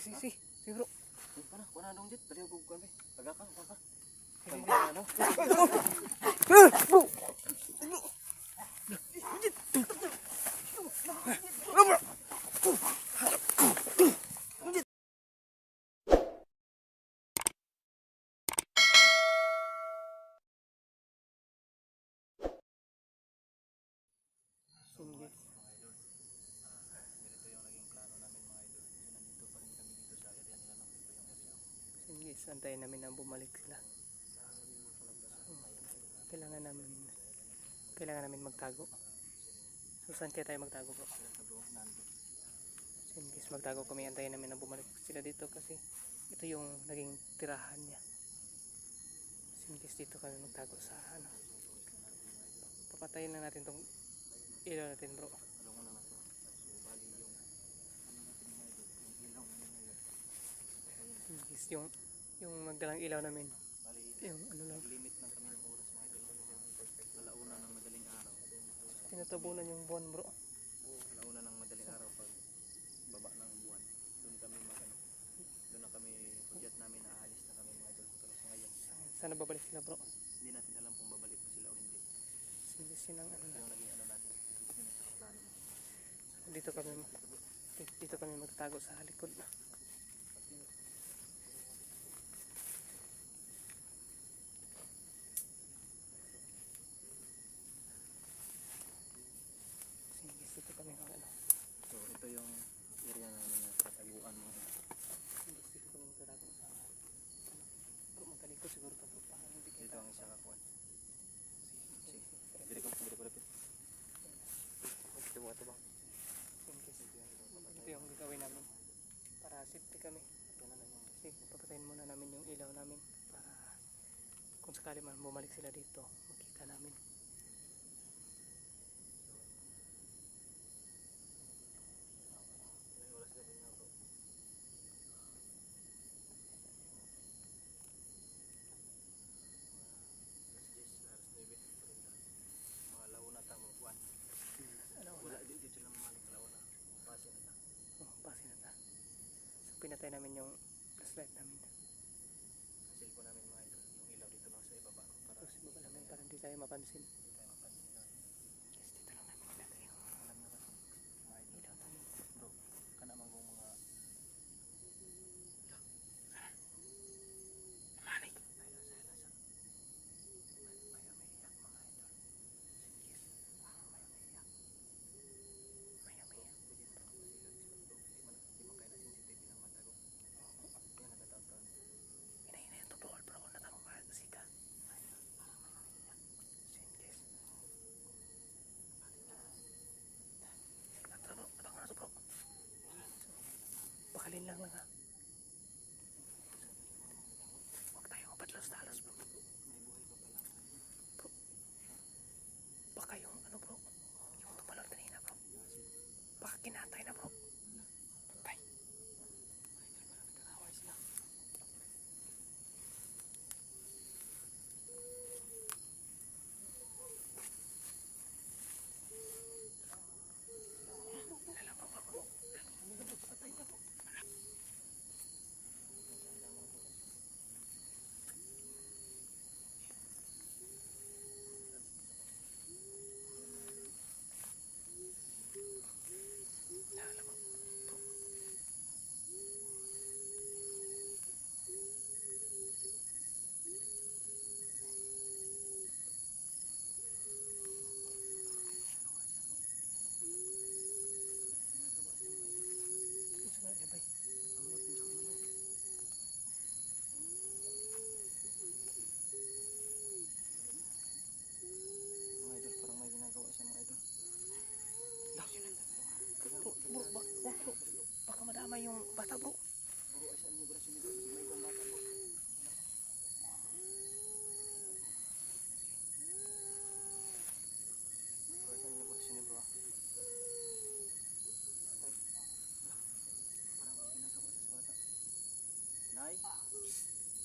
Si, si, si bro. Di pa na, kuha na dong jet. Dali ako kuha be. Taga ka, kuha ka. Si, si, si. Ano? Sige. Ganito yung naging plano namin mga idol. So, nandito pa rin kami dito sa area nila ng ito yung area. Sige, santayin namin na bumalik sila. Kailangan namin kailangan namin magtago. So saan kaya tayo magtago nandito. So, in magtago kami, antayin namin na bumalik sila dito kasi ito yung naging tirahan niya. So, in dito kami magtago sa ano. Papatayin na natin tong ilaw natin bro. Yung Yung magdalang ilaw namin. Bali, Yung ano lang. limit lang kami ng oras mga idol. Alauna ng madaling araw. Tinatabunan yung buwan bro. Alauna ng madaling araw pag baba ng buwan. Doon kami mag ano. Doon na kami, udyat namin na aalis na kami mga idol. Pero sa ngayon, Sana babalik sila bro. hindi natin alam kung babalik pa sila o hindi. Sige, sinang ano yung naging ano natin. Dito kami dito kami magtago sa likod. Sige, dito kami mag ano. So ito yung area namin na kataguan mo. Sige, dito kami magtago sa Bro, magkalikod siguro to bro. Para hindi Dito kita. ang isa kakuan. Sige. Dili ko, dili ko lapit. Ito mo ito ba? Ito yung gagawin namin. Para safety kami. Kasi papatayin muna namin yung ilaw namin para kung sakali man bumalik sila dito, makita namin. may oras na din na bro. Alas 10, alas 9, mga launa ta mo kuan. Ano, Wala di dito lang malik launa. Pasin na ta. oh, pasin na ta. So pinatay namin yung flashlight namin. Ang cellphone namin mga idol, yung ilaw dito lang sa ibaba. Para Tapos ibaba namin para hindi tayo mapansin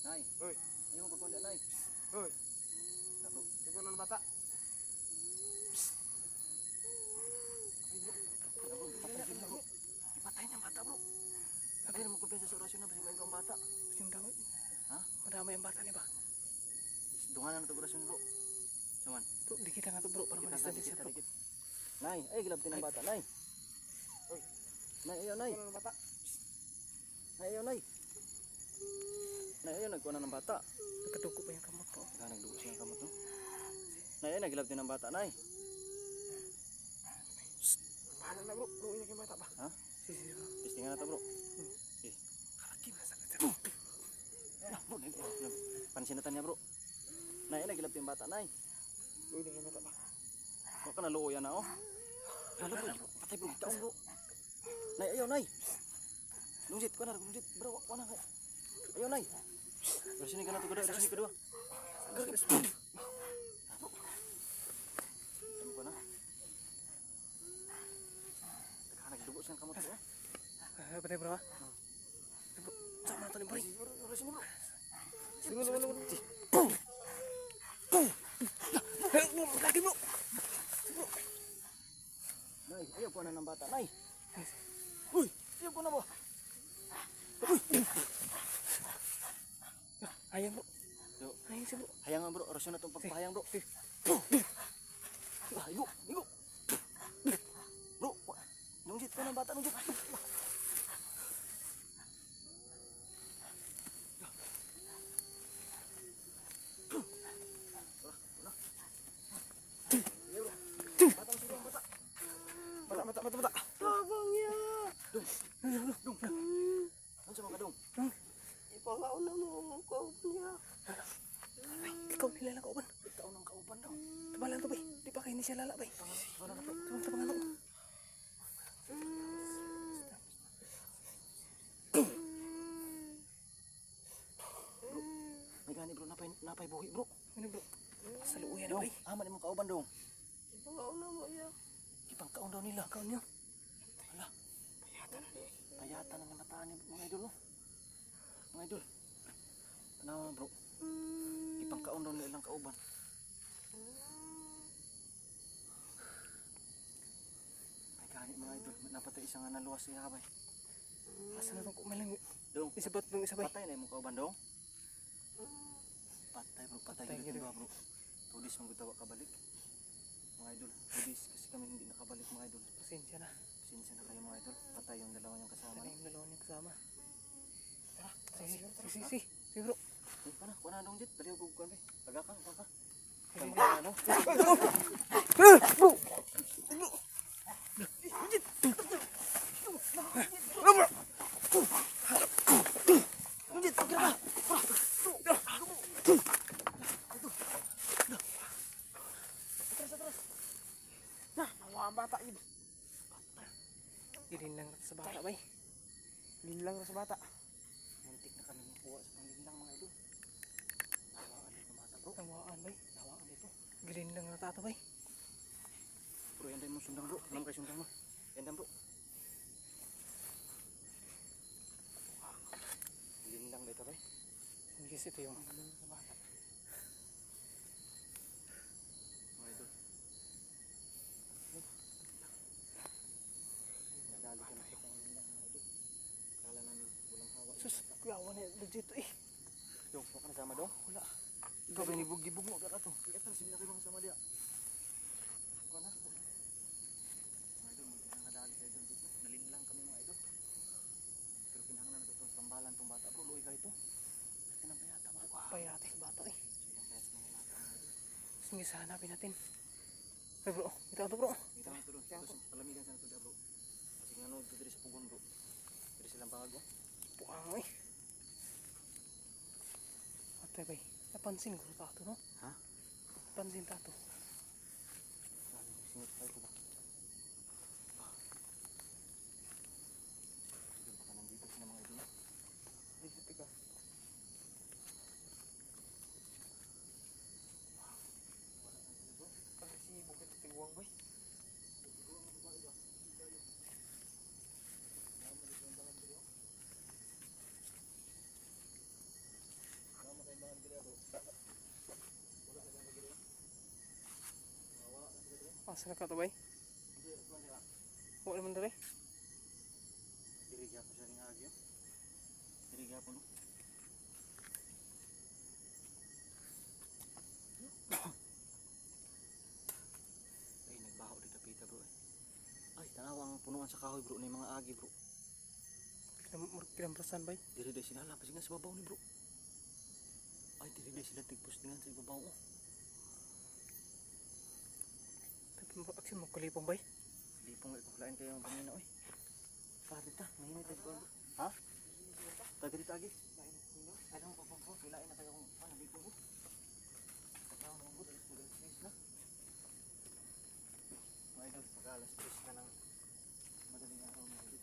Nay? Hoy. Ayaw mo pagkunda, Nay? Hoy, Na bro. ikaw ng bata. Na din na bro. Ipatay niya bata bro. Sabi naman siya sa orasyon na, basimain ko ang bata. Kasi madami. Ha? Madami ang bata ni ba? Dungan na ito orasyon bro. Saman. Bro, di kita nga to bro para tadi siya bro. dikit. Nay, ay gilabtin ang bata, nay. Oy. Nay, ayaw, nay. Ng bata? Nay, ayaw, nay. Nay, ayaw, nagkuha na ng bata. Nagkadugo pa yung kamot bro. Saka nagdugo siya ng kamot, no? Nay, ayaw, nagilabtin ang bata, nay. Paano na bro? Bro, ini yung bata ba? Ha? Si si bro. Testingan na to, bro. Kalaki na sa kanya. Ah, nag- pansinatan niya, bro. Nay, ayaw, nagilabtin ang bata, nay. Bro, ini yung bata ba? Baka naluo yan na, oh. Lalo, bro. Patay, bro. Taon, bro. Nay, ayaw, nay. Lungjit, kuha na, lungjit. Bro, kuha na. Ayaw, nay. Resini ka na to, kada. Resini kedua. Ano ka na? Teka, nagdugo siyang kamot ko, oh. Ah, patay bro ha? Bro, sama ni bro. Bro, resini, bro. Sige, sige, sige. Eh, bro, lagi bro. Nay, ayaw ko na ng bata, nay. Uy, ayaw ko na ba? Ayang bro. Yo, Ayang si bro. hayangan bro, orasyon na itong pagpahayang bro. Ah, igo, igo. Bro, nungjit ko ng bata, nungjit. Bata, bata, bata, bata. Tabang niya. Dong, dong, dong. Ano sa mga dong? Ipakaw na mo ko niya. Ay, ikaw nila ko ban. Ikaw ng kauban daw. Tabalan to bay. Di pa kayo ni siya lala bay. Ano na to? Tabang tabang ano. May gani bro, napay, napay buhi bro. Ano bro? Sa luuyan na Dong, bay. aman mo kauban dong. Ipakaw na mo ya. Ipang kaon daw nila. Ikaw niyo. Hala, Payatan na tayatan ang nataan ni mga idol no. Mga idol. Tanawa bro. Ipang kaon daw nila ilang kauban. May gani mga idol, napatay isang nga naluwas siya habay. Asa na itong kumalang. Dong, Isabat ng isa bay. patay na yung kauban dong. Patay bro, patay Patay gid. ba bro. Tudis mong gutawa kabalik. Mga idol, tudis kasi kami hindi nakabalik mga idol. Pasensya na. Pasensya na kayo mga idol. Patay yung dalawa niyang kasama. Sana yung dalawa niya kasama. Tara, sige, sige, sige, sige. Sige bro. Eh, pana, kuha na dong dit. Dali ako kuha be. Taga ka, ka, ano? Bro! Dit, taga ka. Awa ang bata yun. Dilin lang sa bata bay. Dilin lang sa bata. Muntik na kami makuha sa panglinlang mga idol. Nawaan dito mata bro. Awaan bay. Nawaan dito. Gilin lang na tato bay. Bro, yan din mo sundang bro. Alam kayo sundang mo. Yan din bro. Linlang dito ba? Hindi ito yung sa bata. Mga idol. Nadali ka na sa panglinlang mga idol. Kala namin walang hawa. yung Sus, bata. gawa na yun dito eh. Dong, huwag ka nasama dong. Wala. Ikaw ba nibug-gibug mo ka to? Ikaw ta sila kayo mga sama dia. Kuha na. Mga idol, muntik na nadali sa idol dito. Nalinlang kami mga idol. Pero kinahanglan na ito tambalan tong bata bro. Luwi ka ito. Kasi nang payata mga wow. Bata eh. So yung bata idol. Sige, hanapin natin. Ay bro, ito to bro. Kita na ito doon. Ito sa palamigan sa ito bro. Kasi nga no, ito diri sa pugon bro. Diri silang pangago. Puang eh. Ate bay, napansin ko tato no? Ha? Napansin tato. Sabi, singit tayo ko Asa na ka to bay? Huwag naman dali. Dirigya po siya rin agyo. Dirigya po no. Ay, nagbaho dito pita bro eh. Ay, tanawang punuan sa kahoy bro na mga agi bro. Kinamprasan bay? Diri dahil sinala. Pasingan sa babaw ni bro. Ay, diri dahil sila tigpos tingnan sa babaw oh. Tapi mo kulipong bay. Di po nga ikulain kayo ang pamina oy. Pare ta, mahinay tayo kuan bro. Ha? Tagiri tagi. Alam mo pa po, kilain na kayo kung ano dito bro. Pagkaon ng bro, alas tres na. Mga idol, pagka alas tres na ng madaling araw mga idol.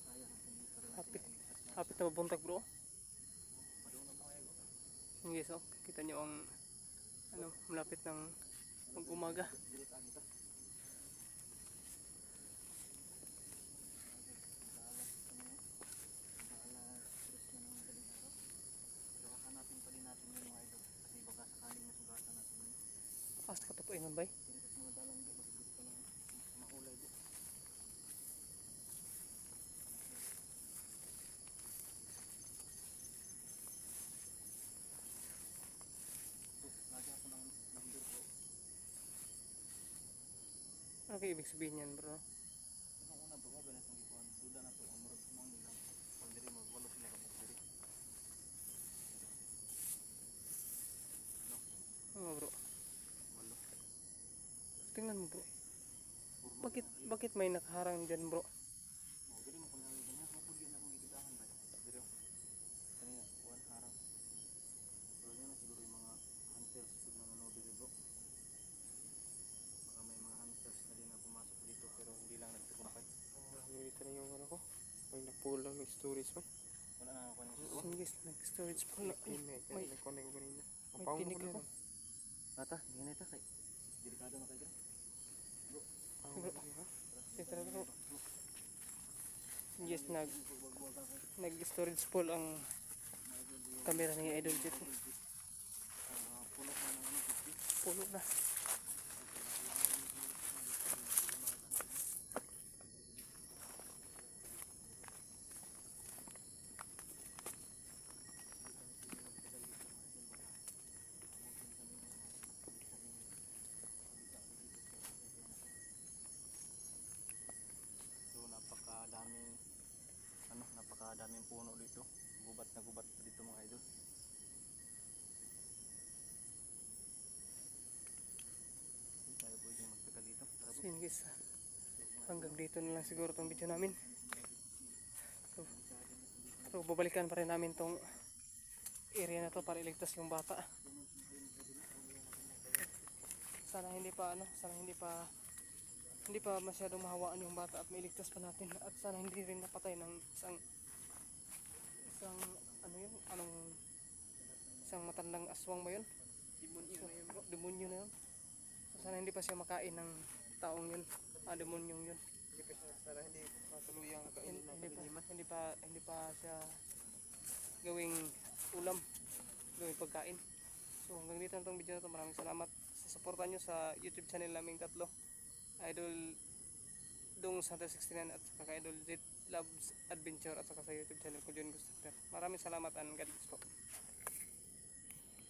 Sayang ang pa rin natin Hapit. na mabuntag bro. Madungan mga idol. Guys oh. Kita nyo ang ano, malapit ng mag-umaga. Dili tagi ta. hanapin pa din natin yung mga idol kasi baka sakaling nasugatan natin yun. Asa ka tapuingan bay. Pero kasi mga dalang di, masigit pa lang mahulay di. So, lagi ako ng number ko. Kayo ibig sabihin yan bro? Ang una bro, ba na gikuhan. Suda na to, ang murag sumang nilang. Kung diri mo, walo sila kabuk diri. Ano bro? Walo. Tingnan mo bro. Bakit bakit may nakaharang dyan bro? Oh, dili mo kung nangin ganyan, mapuli na akong gigidahan ba? Diri oh. Kanina, one harang. Pero yun na siguro yung mga hunters pag nanonood diri bro. Baka may mga hunters na din na pumasok dito pero hindi lang nagtagumpay. Dito na yung ano ko. May napulang ng storage pa. Wala na ako ng. Singgis, nag-storage pa na. May, may, Nag-connect ko kanina. may tinig ako. Tata, hindi na ito kay. Delikado na kayo dyan. Bro. Na. Yes, nag, nag-storage full ang camera ni Idol Jet. Ah, Puno ko na ano. Puno na. So napakadaming ano, napakadaming puno dito. Gubat na gubat pa dito mga idol. Hindi tayo pwedeng magtagal dito. Tara bro. Singgis. Hanggang dito na lang siguro tong video namin. So, so babalikan pa rin namin tong area na to para iligtas yung bata. Sana hindi pa ano, sana hindi pa hindi pa masyadong mahawaan yung bata at mailigtas pa natin at sana hindi rin napatay ng isang isang ano yun, anong isang matandang aswang ba yun? Demonyo na yun. Demonyo na yun. So, sana hindi pa siya makain ng taong yun. Ah, demonyong yun. Hindi pa siya sana hindi matuluyang Hin- kainin ng Hindi pa, hindi pa, hindi pa siya gawing ulam, gawing pagkain. So hanggang dito na itong video na to. Maraming salamat sa suporta nyo sa YouTube channel naming tatlo. Idol Dong Santa 69 at saka Idol Z Loves Adventure at saka sa YouTube channel ko John Gustav. Maraming salamat and God bless po.